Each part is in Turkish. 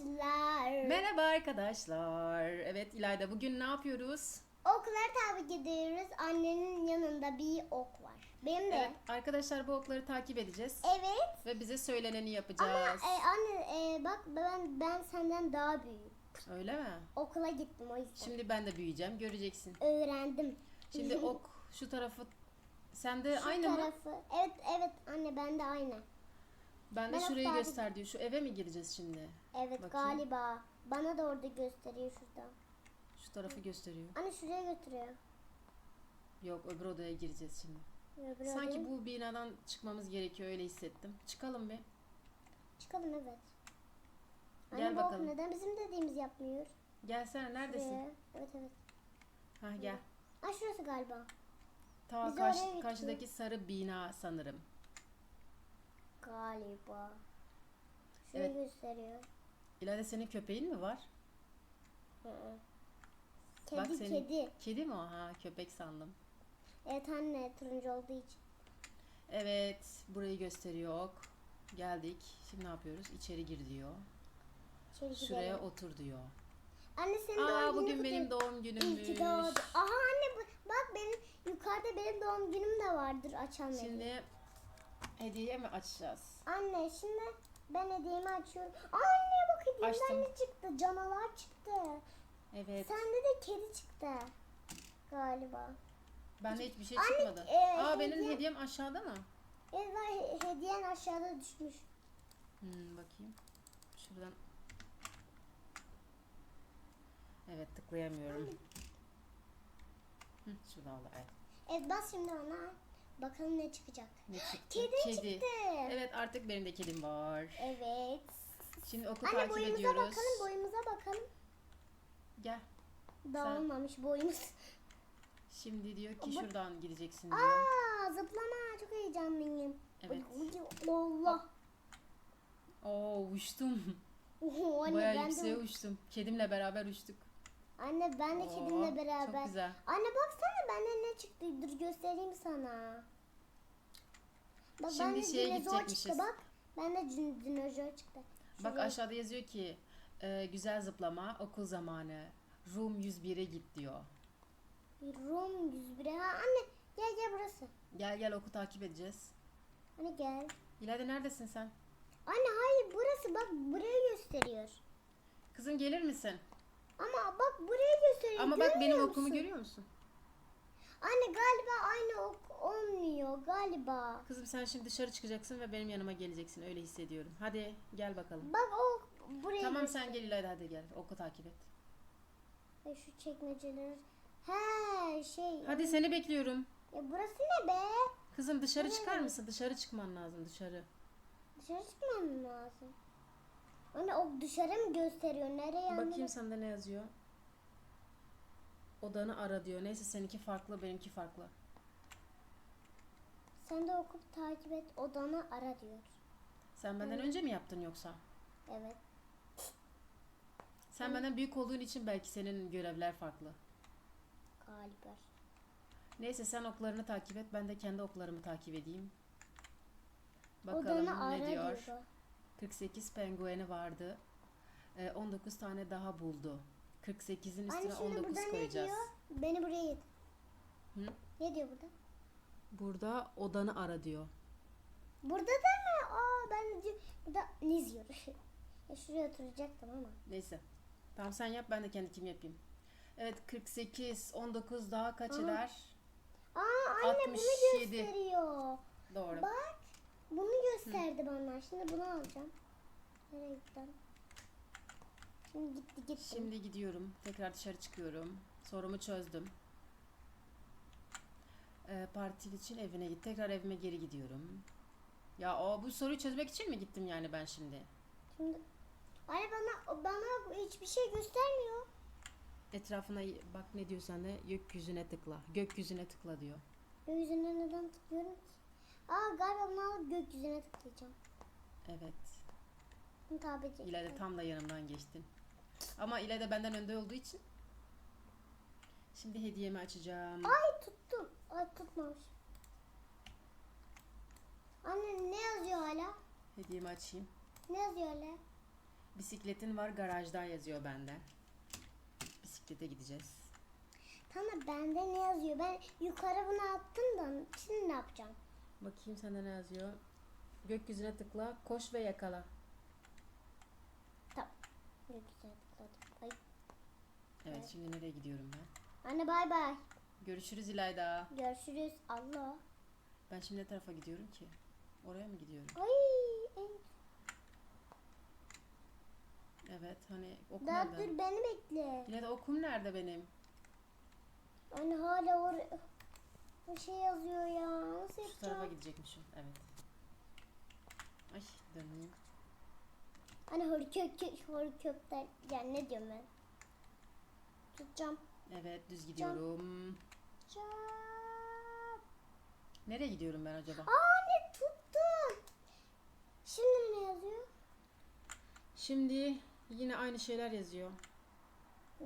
arkadaşlar. Merhaba arkadaşlar. Evet İlayda bugün ne yapıyoruz? Okları tabi gidiyoruz. Annenin yanında bir ok var. Benim de. Evet arkadaşlar bu okları takip edeceğiz. Evet. Ve bize söyleneni Ama yapacağız. e, anne e, bak ben ben senden daha büyüğüm. Öyle mi? Okula gittim o yüzden. Şimdi ben de büyüyeceğim göreceksin. Öğrendim. Şimdi ok şu tarafı sende Şu aynı mı? tarafı. Evet evet anne ben de aynı. Ben de Ben şurayı göster diyor. Şu eve mi gireceğiz şimdi? Evet Bakayım. galiba. Bana da orada gösteriyor şurada. Şu tarafı gösteriyor. Anne şuraya götürüyor. Yok öbür odaya gireceğiz şimdi. Öbür Sanki odaya. bu binadan çıkmamız gerekiyor öyle hissettim. Çıkalım bir. Çıkalım evet. Anne Gel ok bakalım. neden bizim dediğimiz yapmıyor? Gelsene neredesin? Şuraya. Evet evet. Ha gel. Aa şurası galiba. Ta karşı- karşıdaki sarı bina sanırım. Galiba. Şurayı Evet. gösteriyor. İlayda senin köpeğin mi var? Hı hı. Kedi Bak senin- kedi. Kedi mi o? Ha köpek sandım. Evet anne turuncu olduğu için. Evet burayı gösteriyor. ok. Geldik. Şimdi ne yapıyoruz? İçeri gir diyor. İçeri Şuraya gidelim. otur diyor. Anne senin Aa doğum bugün günün benim doğum İyi günümmüş. ki doğdu. Aha anne bu- bak benim yukarıda benim doğum günüm de vardır açan Şimdi... Şimdi hediye mi açacağız? Anne şimdi ben hediyemi açıyorum. Anne bak hediyemden ne çıktı? Canavar çıktı. Evet. Sende de kedi çıktı. Galiba. Bende hiçbir şey Anne, çıkmadı. e, Aa benim hediye- hediyem aşağıda mı? Evet he- hediyen aşağıda düşmüş. Hmm, bakayım. Şuradan. Evet tıklayamıyorum. Hı, şuradan oldu. Evet. Evet bas şimdi ona. Bakalım ne çıkacak. Ne çıktı? Kedi, çıktı. Evet artık benim de kedim var. Evet. Şimdi oku Anne takip boyumuza ediyoruz. bakalım, boyumuza bakalım. Gel. Dağılmamış boyumuz. Şimdi diyor ki Ama- şuradan gideceksin diyor. Aa zıplama çok heyecanlıyım. Evet. Allah. Oo uçtum. Oho, anne Bayağı ben yükseğe de uçtum. Kedimle beraber uçtuk. Anne ben de Oo, kedimle beraber. Çok güzel. Anne baksana benden ne çıktı? Dur göstereyim sana. Bak Şimdi bende şeye dinozor gidecekmişiz. çıktı bak. Bende din- dinozor çıktı. Bak Şuraya- aşağıda yazıyor ki e, güzel zıplama okul zamanı. Room 101'e git diyor. Rum 101. Ha anne gel gel burası. Gel gel oku takip edeceğiz. Anne gel. İlayda neredesin sen? Anne hayır burası bak burayı gösteriyor. Kızım gelir misin? Ama bak burayı gösteriyor. Ama bak benim görmüyor okumu musun? görüyor musun? Anne galiba aynı ok olmuyor galiba. Kızım sen şimdi dışarı çıkacaksın ve benim yanıma geleceksin. Öyle hissediyorum. Hadi gel bakalım. Bak o burayı Tamam göster- sen gel İlayda hadi gel. Oku takip et. Ay, Şu çekmeceler. He şey. Hadi seni bekliyorum. Ya burası ne be? Kızım dışarı çıkar mısın? Dışarı çıkman lazım dışarı. Dışarı çıkmam lazım. Anne o dışarı mı gösteriyor? Nereye Bakayım anne? sende ne yazıyor. Odanı ara diyor. Neyse seninki farklı benimki farklı. Sen de okup takip et. Odanı ara diyor. Sen benden önce mi yaptın yoksa? Evet. Sen benden büyük olduğun için belki senin görevler farklı. Galiba. Neyse sen oklarını takip et. Ben de kendi oklarımı takip edeyim. Bakalım Odanı ara ne diyor. diyor. 48 pengueni vardı. Ee, 19 tane daha buldu. 48'in Anne üstüne şimdi 19 burada ne koyacağız. diyor? Beni buraya it. Hı? Ne diyor burada? Burada odanı ara diyor. Burada da mı? Aa ben diyor. Burada ne ya şuraya oturacaktım ama. Neyse. Tamam sen yap ben de kendi kim yapayım. Evet 48, 19 daha kaç Aha. eder? Aa anne 67. bunu gösteriyor. Doğru. Bak bunu gösterdi bana. Şimdi bunu alacağım. Nereye gittim? Şimdi gitti gitti. Şimdi gidiyorum. Tekrar dışarı çıkıyorum. Sorumu çözdüm. Ee, partil için evine git. Tekrar evime geri gidiyorum. Ya o bu soruyu çözmek için mi gittim yani ben şimdi? Şimdi Anne bana bana hiçbir şey göstermiyor. Etrafına bak ne diyor sende? Gökyüzüne tıkla. Gökyüzüne tıkla diyor. Gökyüzüne neden tıklıyorum ki? Aa galiba bunu alıp gökyüzüne tıklayacağım. Evet. Bunu tabi edeceğim. İlayda tam da yanımdan geçtin. Ama İlayda benden önde olduğu için şimdi hediyemi açacağım. Ay tuttum. Ay tutmamış. Anne ne yazıyor hala? Hediyemi açayım. Ne yazıyor hala? Bisikletin var garajda yazıyor bende. Bisiklete gideceğiz. Tamam bende ne yazıyor? Ben yukarı bunu attım da şimdi ne yapacağım? Bakayım sende ne yazıyor. Gökyüzüne tıkla, koş ve yakala. Tamam. Ne güzel tıkladım. Ay. Evet, Evet. şimdi nereye gidiyorum ben? Anne bay bay. Görüşürüz İlayda. Görüşürüz. Allah. Ben şimdi ne tarafa gidiyorum ki? Oraya mı gidiyorum? Ay. en- Evet, hani okum Daha nerede? dur beni bekle. İlayda okum nerede benim? Anne hala oraya bir şey yazıyor ya. Nasıl Şu tarafa yapacağım? gidecekmişim. Evet. Ay döneyim. Anne hörkök hörkökler. Yani ne diyorum ben? Tutacağım. Evet düz gidiyorum. Tutacağım. Nereye gidiyorum ben acaba? Aa anne tuttum. Şimdi ne yazıyor? Şimdi yine aynı şeyler yazıyor.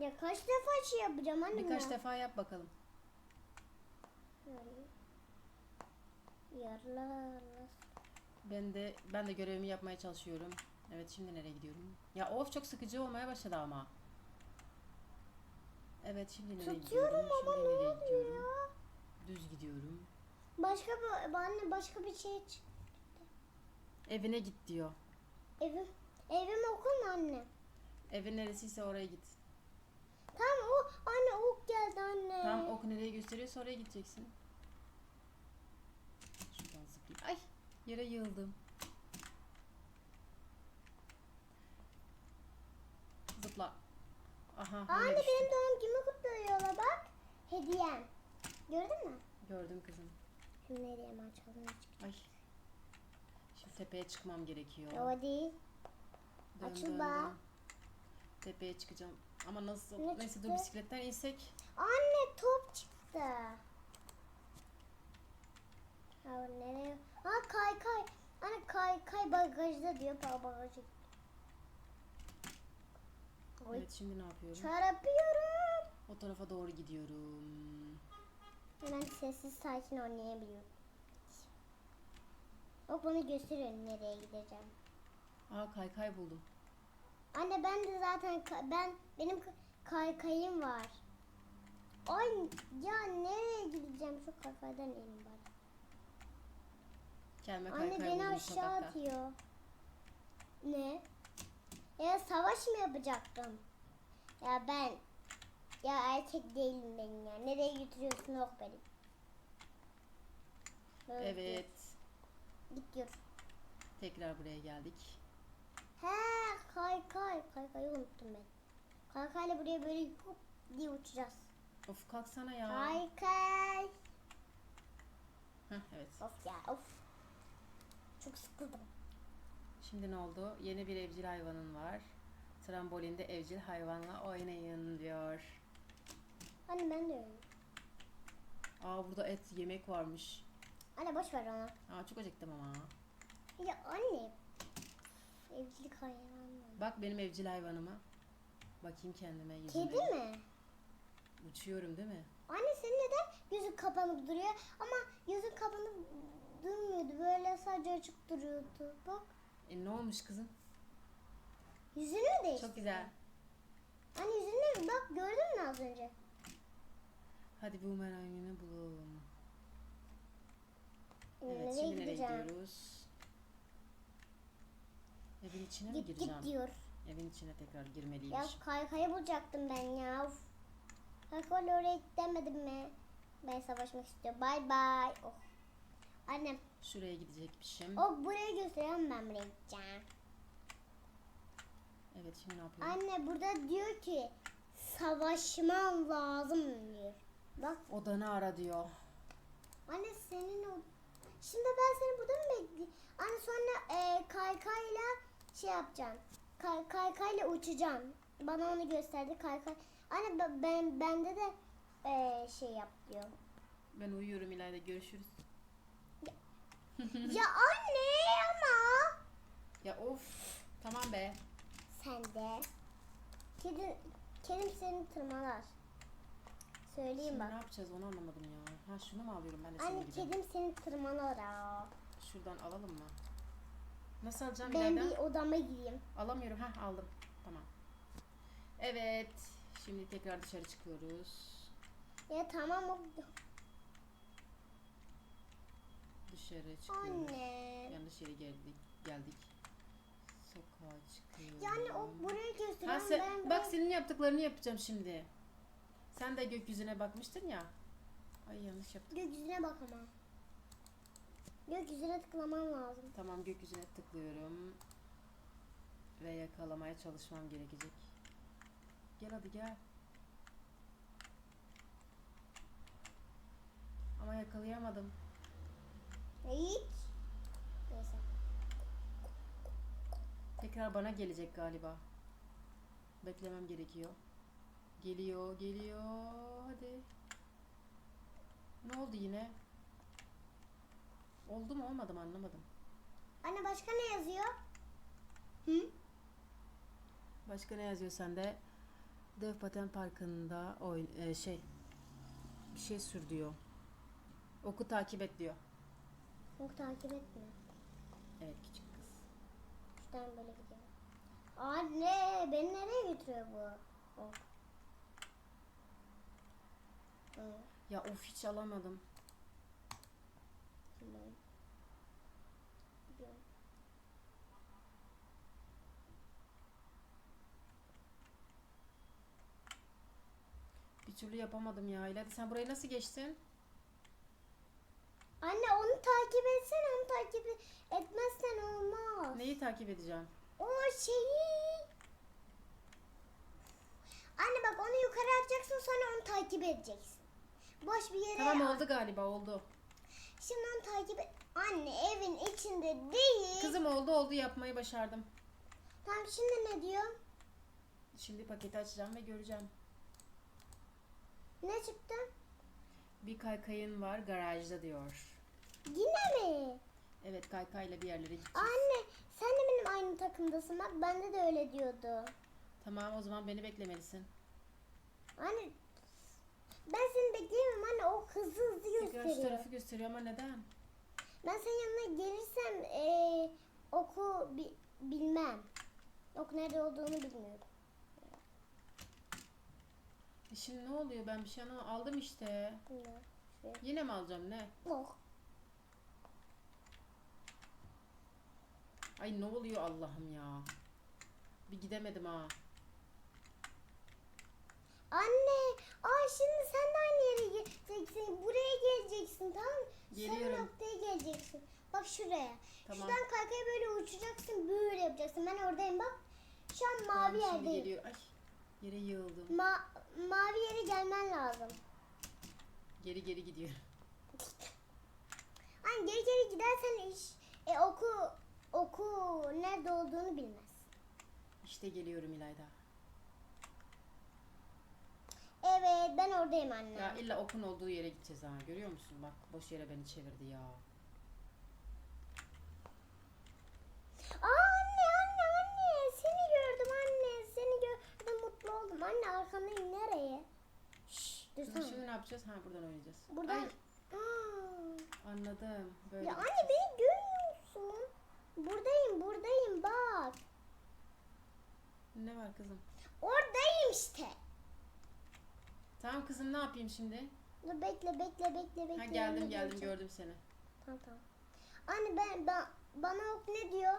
Ya kaç defa şey yapacağım anne Birkaç defa yap bakalım. Yarlar. Ben de ben de görevimi yapmaya çalışıyorum. Evet şimdi nereye gidiyorum? Ya of çok sıkıcı olmaya başladı ama. Evet şimdi nereye Tutuyorum gidiyorum? ama Şimdi ne nereye oluyor gidiyorum? Düz gidiyorum. Başka bir anne başka bir şey Evine git diyor. evim evim okul mu anne? Evin neresiyse oraya git. Tamam o anne ok geldi anne. Tam ok nereye gösteriyorsa oraya gideceksin. Şuradan zıplayayım. Ay yere yığıldım. Zıpla. Aha. Anne düştüm. benim doğum günümü kutluyorlar bak. Hediyem. Gördün mü? Gördüm kızım. Şimdi hediyemi açalım. Ay. Şimdi tepeye çıkmam gerekiyor. O değil. Dön, açıl bak. Tepeye çıkacağım. Ama nasıl? Ne Neyse dur çıktı? bisikletten insek. Anne top çıktı. Ha nereye? Ha kay kay. Anne kay kay bagajda diyor. Pa bagajı. Oy. Evet şimdi ne yapıyorum? Çarpıyorum. O tarafa doğru gidiyorum. Hemen sessiz sakin oynayabiliyorum. O bana gösteriyor nereye gideceğim. Aa kaykay buldum. Anne ben de zaten ben benim ka- kaykayım var. Ay ya nereye gideceğim şu kaykaydan ineyim bari. Kendime kaykay Anne beni buldum aşağı sokakta. atıyor. Ne? Ya savaş mı yapacaktım? Ya ben ya erkek değilim ben ya. Nereye götürüyorsun ok beni? Böyle Evet. Git diyor. Tekrar buraya geldik. He kaykay. Kaykayı unuttum ben. Kaykayla buraya böyle hop diye uçacağız. Of kalksana ya. Kaykay. Heh, evet. Of ya of. Çok sıkıldım. Şimdi ne oldu? Yeni bir evcil hayvanın var. Trambolinde evcil hayvanla oynayın diyor. Anne ben de öyle. Aa burada et yemek varmış. Anne boş ver onu. Aa çok acıktım ama. Ya anne. Evcilik hayvanı. Bak benim evcil hayvanıma. Bakayım kendime yüzüme. Kedi mi? Uçuyorum değil mi? Anne senin neden gözün kapanık duruyor? Ama gözün kapanık durmuyordu. Böyle sadece açık duruyordu. Bak E ne olmuş kızım? yüzünü mü değişti? Çok güzel. Anne yüzünü bak gördün mü az önce? Hadi bu merangini bulalım. Evet nereye şimdi nereye gideceğim? gidiyoruz? Evin içine mi Git gireceğim? git diyor. Evin içine tekrar Ya girmeliymiş. kaykayı bulacaktım ben ya. Of. Kaykayla oraya gidemedim mi? Ben savaşmak istiyorum. Bay bay. Oh. Annem Şuraya gidecekmişim. o buraya gösteriyorum ben buraya gideceğim. Evet şimdi ne yapıyorum? Anne burada diyor ki savaşman lazım diyor. Bak Odanı ara diyor. anne senin o... Şimdi ben seni burada mı bekleyeyim? Anne sonra e, kaykayla şey yapacağım. Kay, kaykayla uçacağım. Bana onu gösterdi kaykay. Anne ben, ben bende de e, şey yap diyor. Ben uyuyorum İlayda görüşürüz. ya anne ama Ya of. Tamam be. sen de kedi kedim seni tırmalar. Söyleyeyim Şimdi bak. ne yapacağız onu anlamadım ya. Ha şunu mu alıyorum ben de senin Anne gibi? kedim seni tırmalar. aa. Şuradan alalım mı? Nasıl alacağım Ben İlayda? bir odama gireyim. Alamıyorum. Ha aldım. Tamam. Evet. Şimdi tekrar dışarı çıkıyoruz. Ya tamam o... Dışarı çıkıyoruz. Anne. Yanlış yere geldik. Geldik. Sokağa çıkıyoruz. Yani o buraya gösteriyor. Ha, sen- ben bak buraya- senin yaptıklarını yapacağım şimdi. Sen de gökyüzüne bakmıştın ya. Ay yanlış yaptım. Gökyüzüne bak ama. Gökyüzüne tıklaman lazım. Tamam gökyüzüne tıklıyorum. Ve yakalamaya çalışmam gerekecek. Gel hadi gel. Ama yakalayamadım. Hiç. Neyse. Tekrar bana gelecek galiba. Beklemem gerekiyor. Geliyor, geliyor. Hadi. Ne oldu yine? Oldu mu olmadı mı anlamadım. Anne başka ne yazıyor? Hı? Başka ne yazıyor sende? Dev Paten Parkı'nda oyun e, şey bir şey sür diyor. Oku takip et diyor. Yok takip etme. Evet küçük kız. Şuradan böyle gidiyorum. Anne beni nereye götürüyor bu? Hı, Ya of hiç alamadım. tamam. Gidiyorum. Bir türlü yapamadım ya. İlayda sen burayı nasıl geçtin? Anne onu takip etsene onu takip et- etmezsen olmaz. Neyi takip edeceğim? O şeyi. Anne bak onu yukarı atacaksın sonra onu takip edeceksin. Boş bir yere Tamam oldu galiba oldu. Şimdi onu takip et. Anne evin içinde değil. Kızım oldu oldu yapmayı başardım. Tamam şimdi ne diyor? Şimdi paketi açacağım ve göreceğim. Ne çıktı? Bir kaykayın var garajda diyor. Yine mi? Evet kaykayla bir yerlere gideceğiz. Anne sen de benim aynı takımdasın bak bende de öyle diyordu. Tamam o zaman beni beklemelisin. Anne ben seni bekleyemem anne o hızlı hızlı Tekrar şu gösteriyor. tarafı gösteriyor ama neden? Ben senin yanına gelirsem eee, oku bi- bilmem. Ok nerede olduğunu bilmiyorum. E şimdi ne oluyor? Ben bir şey anlamadım. Aldım işte. Şuraya. Yine mi alacağım ne? Ok. Ay ne oluyor Allah'ım ya. Bir gidemedim ha. Anne, ay şimdi sen de aynı yere geleceksin. Buraya geleceksin tamam mı? Geliyorum. Sen noktaya geleceksin. Bak şuraya. Tamam. Şuradan kaykaya böyle uçacaksın, böyle yapacaksın. Ben oradayım bak. Şu an Tamam, mavi şimdi yerdeyim. geliyor. Ay yere yığıldım. Ma- mavi yere gelmen lazım. Geri geri gidiyor. Hani geri geri gidersen iş e, oku oku nerede olduğunu bilmez. İşte geliyorum İlayda. Evet ben oradayım anne. Ya illa okun olduğu yere gideceğiz ha. Görüyor musun? Bak boş yere beni çevirdi ya. Aa anne anne anne seni gördüm anne seni gördüm mutlu arkandayım nereye? Şşş dursana. şimdi ne yapacağız? Ha buradan oynayacağız. Buradan. Ay anladım. Böyle ya anne beni görmüyor musun? Buradayım buradayım bak. Ne var kızım? Oradayım işte. Tamam kızım ne yapayım şimdi? Dur bekle bekle bekle bekle. Ha geldim geldim geleceğim. gördüm seni. Tamam tamam. Anne ben, ben bana ok ne diyor?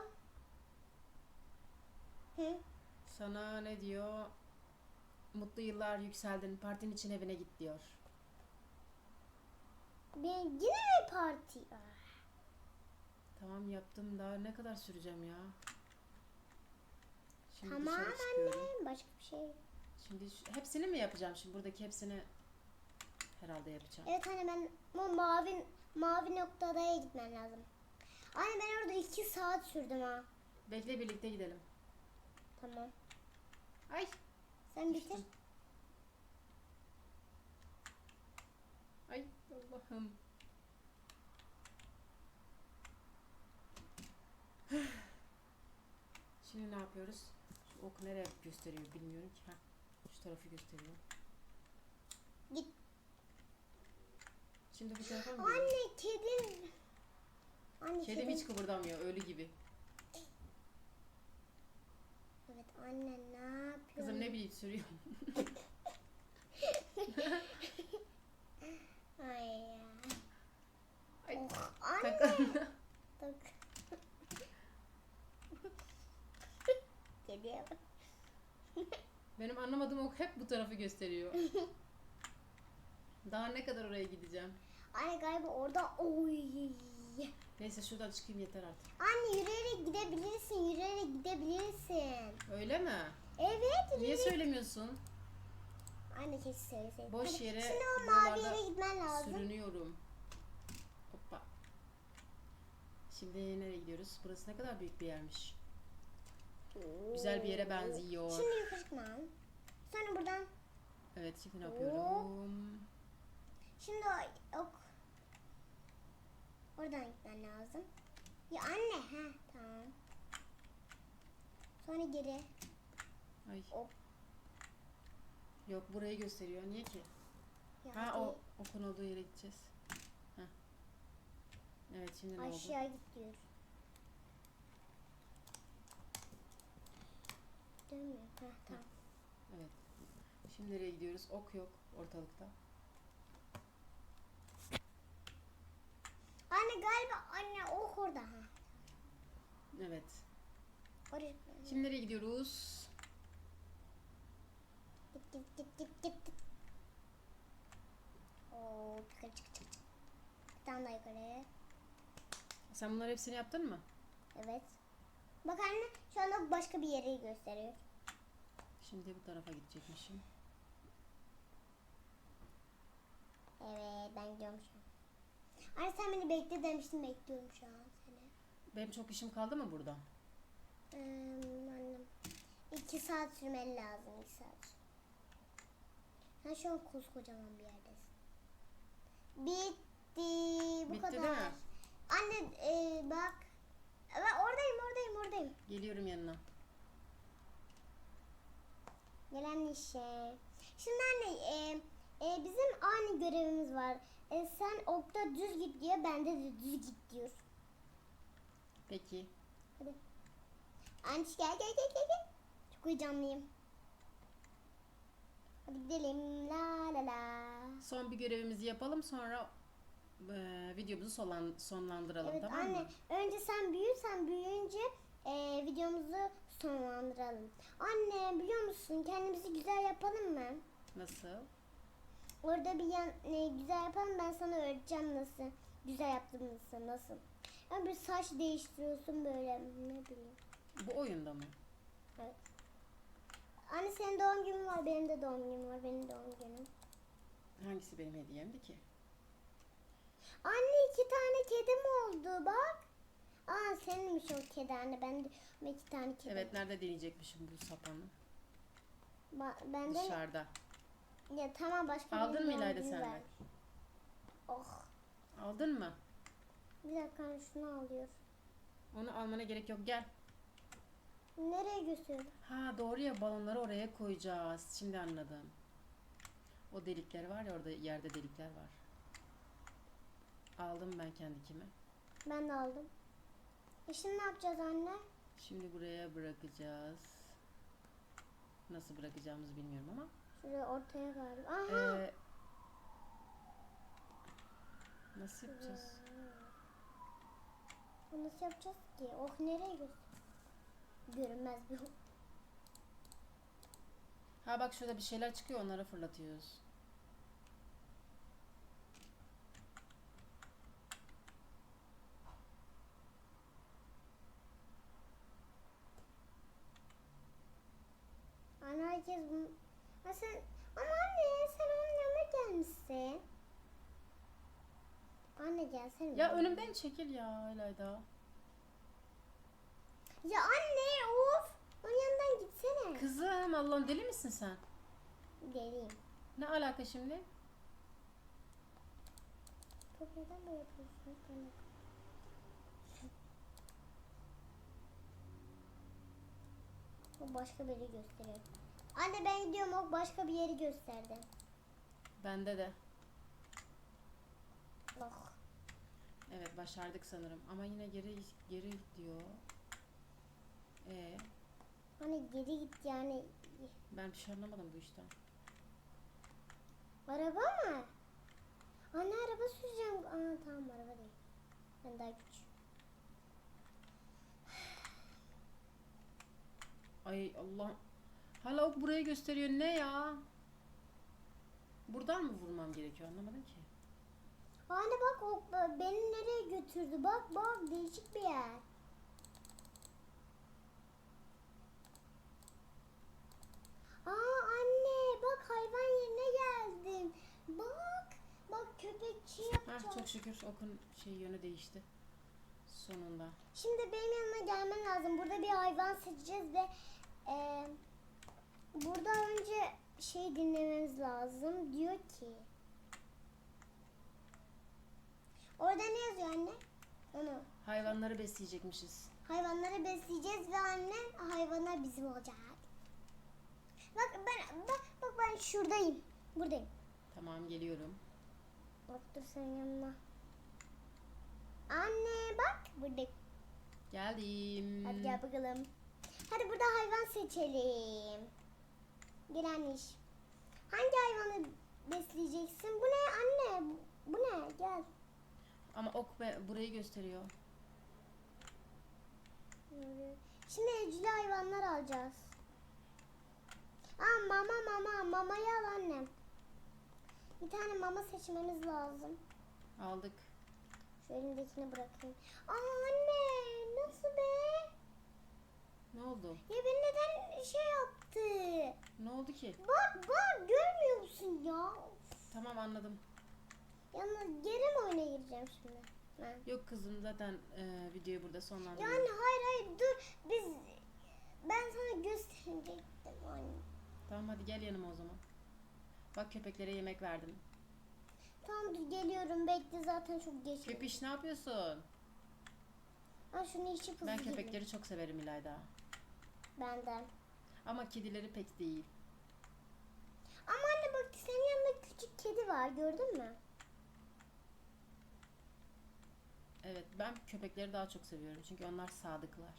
Hı? Sana ne diyor? Mutlu yıllar yükseldin. Partinin için evine git diyor. Ben yine mi parti? Tamam yaptım daha ne kadar süreceğim ya? Şimdi Tamam dışarı çıkıyorum. anne. Başka bir şey. Şimdi şu- hepsini mi yapacağım şimdi? Buradaki hepsini herhalde yapacağım. Evet anne ben bu mavi mavi noktadaya gitmem lazım. Anne ben orada iki saat sürdüm ha. Bekle birlikte gidelim. Tamam. Ay Sen bitir. düştüm. Ay Allah'ım. Şimdi ne yapıyoruz? Şu ok nereye gösteriyor bilmiyorum ki. Heh, şu tarafı gösteriyor. Git. Şimdi bu tarafa mı? Anne kedim. Anne Kedim hiç kıpırdamıyor ölü gibi. Anne ne? Kızım ne bileyim sürüyor. Ay ya. Ay, Oh, anne. Tak- Tak. Geliyor. Benim anlamadığım ok hep bu tarafı gösteriyor. Daha ne kadar oraya gideceğim? Anne galiba orada oy. Neyse şuradan çıkayım yeter artık. Anne yürüyerek gidebilirsin, yürüyerek gidebilirsin. Öyle mi? Evet, Niye yürüyerek. söylemiyorsun? Anne keşke söyleseydin. Boş Hadi, yere Şimdi o mavi yere gitmen lazım. Sürünüyorum. Hoppa. Şimdi nereye gidiyoruz? Burası ne kadar büyük bir yermiş. Güzel bir yere benziyor. Şimdi yukarı çıkmam. Sonra buradan. Evet şimdi ne yapıyorum? Şimdi o ok. Oradan gitmen lazım. Ya anne ha tamam. Sonra geri. Ay. Hop. Yok burayı gösteriyor. Niye ki? Ya Ha o okun olduğu yere gideceğiz. Heh. Evet şimdi ne oldu? aşağı git diyor. Dönmüyor. Ha tamam. Evet. Şimdi nereye gidiyoruz? Ok yok ortalıkta. Anne galiba anne ok orada ha. Evet. Oraya. Şimdi nereye gidiyoruz? Git git git git git. Oo, yukarı çık çık çık. Bir tane daha yukarı. Sen bunların hepsini yaptın mı? Evet. Bak anne şu anda başka bir yeri gösteriyor. Şimdi bu tarafa gidecekmişim. Evet ben gidiyorum şu an. Anne sen beni bekle demiştin bekliyorum şu an seni. Benim çok işim kaldı mı burada? Hmm, annem. İki saat sürmeli lazım iki saat. Sen şu an koskocaman bir yerdesin. Bitti. Bu Bitti kadar. değil mi? Anne e, bak. Ben oradayım oradayım oradayım. Geliyorum yanına. Gelen işe. Şimdi anne e, e, bizim aynı görevimiz var. E, sen okta düz git diyor bende de düz git diyor. Peki. Anne gel gel gel gel. gel. Çok heyecanlıyım. Gidelim. La la la. Son bir görevimizi yapalım sonra eee, videomuzu sonlan- sonlandıralım Evet tamam anne mı? önce sen büyü sen büyüyünce e, videomuzu sonlandıralım. Anne biliyor musun kendimizi güzel yapalım mı? Nasıl? Orada bir yan e, güzel yapalım ben sana öğreteceğim nasıl güzel yaptığımızı nasıl. Yani bir saç değiştiriyorsun böyle ne bileyim. Bu oyunda mı? Evet. Anne senin doğum günün var benim de doğum günüm var benim doğum günüm. Hangisi benim hediyemdi ki? Anne iki tane kedim oldu bak. Aa seninmiş o kedi anne ben de iki tane kedi. Evet nerede deneyecekmişim bu sapanı? Ba- ben de Dışarıda. ya tamam başka Aldın mı İlayda sen de? Oh Aldın mı? bir dakika şunu alıyor. Onu almana gerek yok gel. Nereye götürüyor? Ha doğru ya balonları oraya koyacağız. Şimdi anladım. O delikler var ya orada yerde delikler var. Aldım ben kendikimi. Ben de aldım. E şimdi ne yapacağız anne? Şimdi buraya bırakacağız. Nasıl bırakacağımızı bilmiyorum ama. Şuraya ortaya galiba. Aha. Ee, nasıl yapacağız? Nasıl yapacağız ki? Oh nereye götür? Görünmez bir Ha bak şurada bir şeyler çıkıyor onları fırlatıyoruz. Anne herkes bunu... Ha sen... Ama anne sen onun yanına gelmişsin. Anne gelsene. Ya önümden çekil ya İlayda. Ya anne Kızım Allah'ım deli misin sen? Deliyim. Ne alaka şimdi? Çok neden böyle yapıyorsunuz? Ben O başka biri gösteriyor. Anne ben gidiyorum o başka bir yeri gösterdi. Bende de. Oh. Evet başardık sanırım ama yine geri geri diyor. E Hani geri git yani. Ben bir şey anlamadım bu işten. Araba mı? Anne araba süreceğim. Aa tamam araba değil. Ben daha küçük. Ay Allah. Hala ok buraya gösteriyor. Ne ya? Buradan mı vurmam gerekiyor? Anlamadım ki. Anne bak o beni nereye götürdü? Bak bak değişik bir yer. Aa anne bak hayvan yerine geldim. Bak bak köpekçi yapacağım. çok şükür okun şey yönü değişti. Sonunda. Şimdi benim yanıma gelmen lazım. Burada bir hayvan seçeceğiz ve e, burada önce şey dinlememiz lazım. Diyor ki Orada ne yazıyor anne? Onu. Hayvanları besleyecekmişiz. Hayvanları besleyeceğiz ve anne hayvanlar bizim olacak. Bak ben bak, bak ben şuradayım. Buradayım. Tamam geliyorum. Bak dur yanına. Anne bak buradayım. Geldim. Hadi gel bakalım. Hadi burada hayvan seçelim. Anneş. Hangi hayvanı besleyeceksin? Bu ne anne? Bu, bu ne? Gel. Ama ok be, burayı gösteriyor. Şimdi evcil hayvanlar alacağız. Aa mama mama mamayı al annem. Bir tane mama seçmemiz lazım. Aldık. Şu elimdekini bırakayım. Aa anne nasıl be? Ne oldu? Ya beni neden şey yaptı? Ne oldu ki? Bak bak görmüyor musun ya? Tamam anladım. Yalnız geri mi oyuna gireceğim şimdi? Ben. Yok kızım zaten e, videoyu burada sonlandırıyorum. Yani hayır hayır dur biz ben sana gösterecektim anne. Tamam hadi gel yanıma o zaman. Bak köpeklere yemek verdim. Tamam dur geliyorum bekle zaten çok geç. Köpiş ne yapıyorsun? Aa şunu içip hızlı Ben köpekleri çok severim İlayda. Benden. Ama kedileri pek değil. Ama anne bak senin yanında küçük kedi var gördün mü? Evet ben köpekleri daha çok seviyorum. Çünkü onlar sadıklar.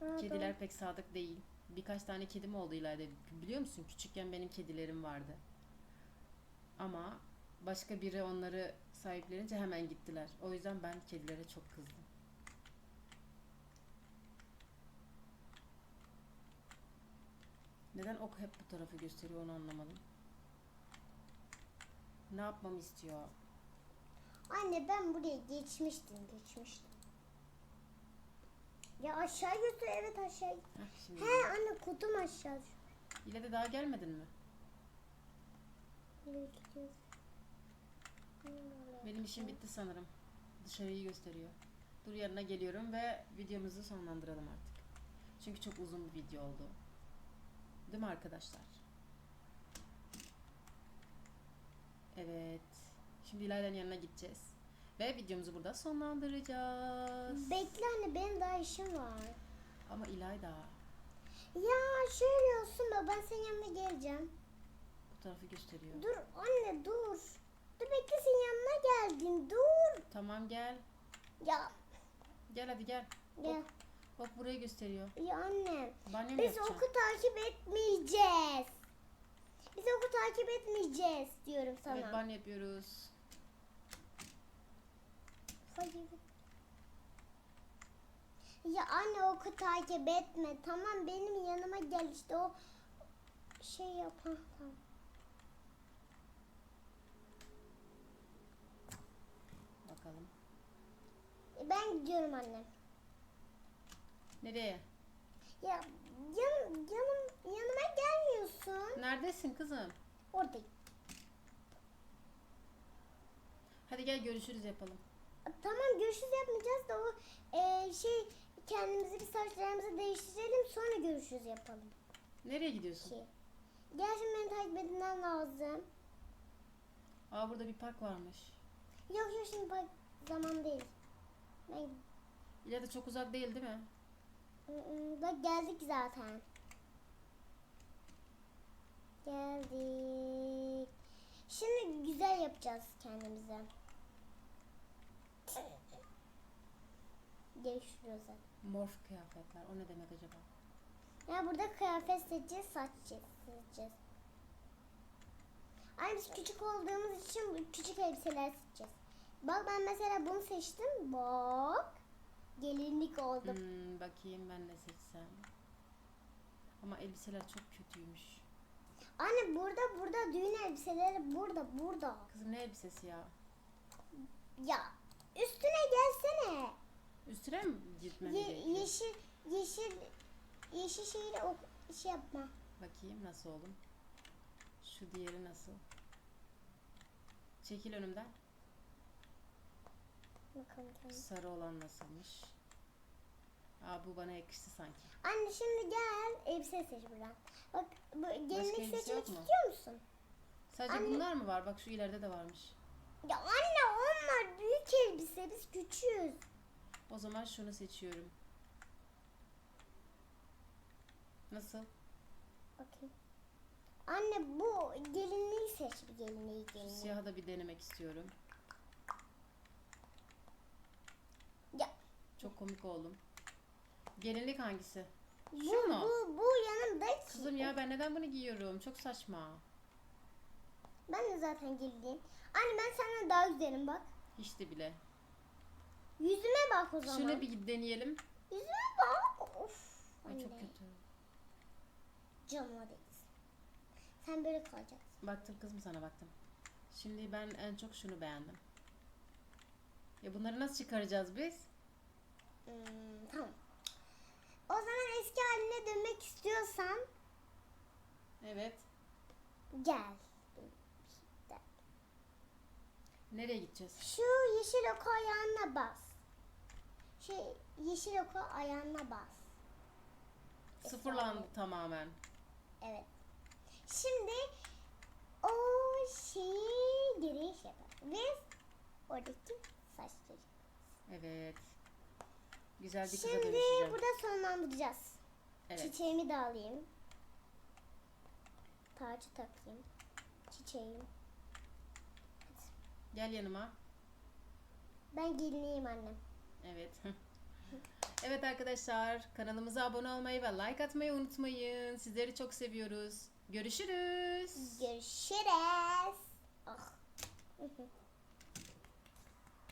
Ha, Kediler pek sadık değil. Birkaç tane kedim oldu İlayda. Biliyor musun? Küçükken benim kedilerim vardı. Ama başka biri onları sahiplenince hemen gittiler. O yüzden ben kedilere çok kızdım. Neden ok hep bu tarafı gösteriyor onu anlamadım. Ne yapmamı istiyor? Anne ben buraya geçmiştim geçmiştim. Ya aşağı götür evet aşağı. Heh, şimdi. He anne kutum aşağı. İlayda daha gelmedin mi? Benim işim bitti sanırım. Dışarıyı gösteriyor. Dur yanına geliyorum ve videomuzu sonlandıralım artık. Çünkü çok uzun bir video oldu. Değil mi arkadaşlar? Evet. Şimdi İlayda'nın yanına gideceğiz. Ve videomuzu burada sonlandıracağız. Bekle anne benim daha işim var. Ama İlayda Ya şöyle olsun da ben senin yanına geleceğim. bu tarafı gösteriyor. Dur anne dur. Dur bekle senin yanına geldim dur. Tamam gel. Ya Gel hadi gel. gel. Bak burayı gösteriyor. Ya anne. Banyo Biz oku takip etmeyeceğiz. Biz oku takip etmeyeceğiz diyorum sana. Evet banyo yapıyoruz. Hayır. Ya anne oku takip etme. Tamam benim yanıma gel işte o şey yapan. Tamam. Bakalım. E, Ben gidiyorum anne. Nereye? Ya yan, yanım, yanıma gelmiyorsun. Neredesin kızım? Oradayım. Hadi gel görüşürüz yapalım. Tamam görüşürüz yapmayacağız da o e, şey kendimizi bir saçlarımızı değiştirelim sonra görüşürüz yapalım. Nereye gidiyorsun? Ki. Gel şimdi beni takip etmen lazım. Aa burada bir park varmış. Yok yok şimdi bak zaman değil. Ben, İleride çok uzak değil değil mi? Bak geldik zaten. Geldik. Şimdi güzel yapacağız kendimize. Görüşürüz. Morf kıyafetler. O ne demek acaba? Ya burada kıyafet seçeceğiz, saç seçeceğiz. Aynı biz küçük olduğumuz için küçük elbiseler seçeceğiz. Bak ben mesela bunu seçtim. Bak. Gelinlik oldum. Hmm, bakayım ben ne seçsem. Ama elbiseler çok kötüymüş. Anne burada burada düğün elbiseleri burada burada. Kızım ne elbisesi ya? Ya üstüne gelsene. Üstüne mi gitmem Ye- gerekiyor? yeşil yeşil yeşil şeyle o şey yapma. Bakayım nasıl oğlum. Şu diğeri nasıl? Çekil önümden. Bakalım tamam. Sarı olan nasılmış? Aa bu bana yakıştı sanki. Anne şimdi gel elbise seç buradan. Bak bu gelinlik elbise seçmek yok mu? istiyor musun? Sadece Anne- bunlar mı var? Bak şu ileride de varmış. Ya anne onlar büyük elbise biz küçüğüz. O zaman şunu seçiyorum. Nasıl? Bakayım. Anne bu gelinliği seç bir gelinliği Şu gelinliği. siyahı da bir denemek istiyorum. Ya Çok komik oldum. Gelinlik hangisi? bu, Şu mu? bu bu yanımdaki. Kızım ya ben neden bunu giyiyorum? Çok saçma. Ben de zaten gelinliğim. Anne ben senden daha güzelim bak. Hiç de bile. Yüzüme bak o zaman. Şunu bir deneyelim. Yüzüme bak. Of. Ay çok kötü. Canıma değsin. Sen böyle kalacaksın. Baktım kızım sana baktım. Şimdi ben en çok şunu beğendim. Ya bunları nasıl çıkaracağız biz? Hmm, tamam. O zaman eski haline dönmek istiyorsan Evet. gel. Nereye gideceğiz? Şu yeşil oku ayağına bas. Şey yeşil oku ayağına bas. Sıfırlandı tamamen. Evet. Şimdi o şeyi geri şey yapar. Ve oradaki saçları. Evet. Güzel bir kıza Şimdi dönüşeceğim. burada sonlandıracağız. Evet. Çiçeğimi de alayım. Tacı takayım. Çiçeğim. Gel yanıma. Ben gelineyim annem. Evet. evet arkadaşlar kanalımıza abone olmayı ve like atmayı unutmayın. Sizleri çok seviyoruz. Görüşürüz. Görüşürüz. Ah.